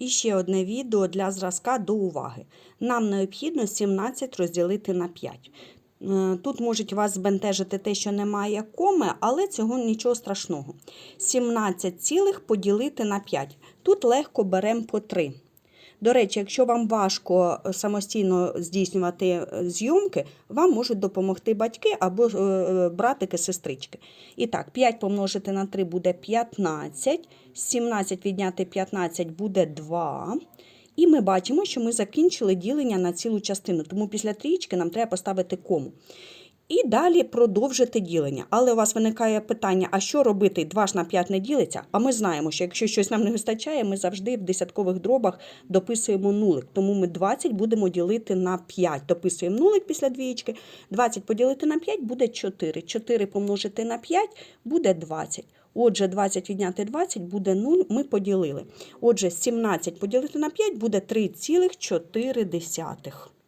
І ще одне відео для зразка до уваги. Нам необхідно 17 розділити на 5. Е, Тут можуть вас збентежити те, що немає коми, але цього нічого страшного. 17 цілих поділити на 5. Тут легко беремо по 3. До речі, якщо вам важко е, самостійно здійснювати е, зйомки, вам можуть допомогти батьки або е, е, братики, сестрички. І так, 5 помножити на 3 буде 15, 17 відняти 15 буде 2. І ми бачимо, що ми закінчили ділення на цілу частину, тому після трієчки нам треба поставити кому. І далі продовжити ділення. Але у вас виникає питання: а що робити? 2 ж на 5 не ділиться. А ми знаємо, що якщо щось нам не вистачає, ми завжди в десяткових дробах дописуємо нулик. Тому ми 20 будемо ділити на 5. Дописуємо нулик після двієчки. 20 поділити на 5 буде 4. 4 помножити на 5 буде 20. Отже, 20 відняти 20 буде 0, ми поділили. Отже, 17 поділити на 5 буде 3,4.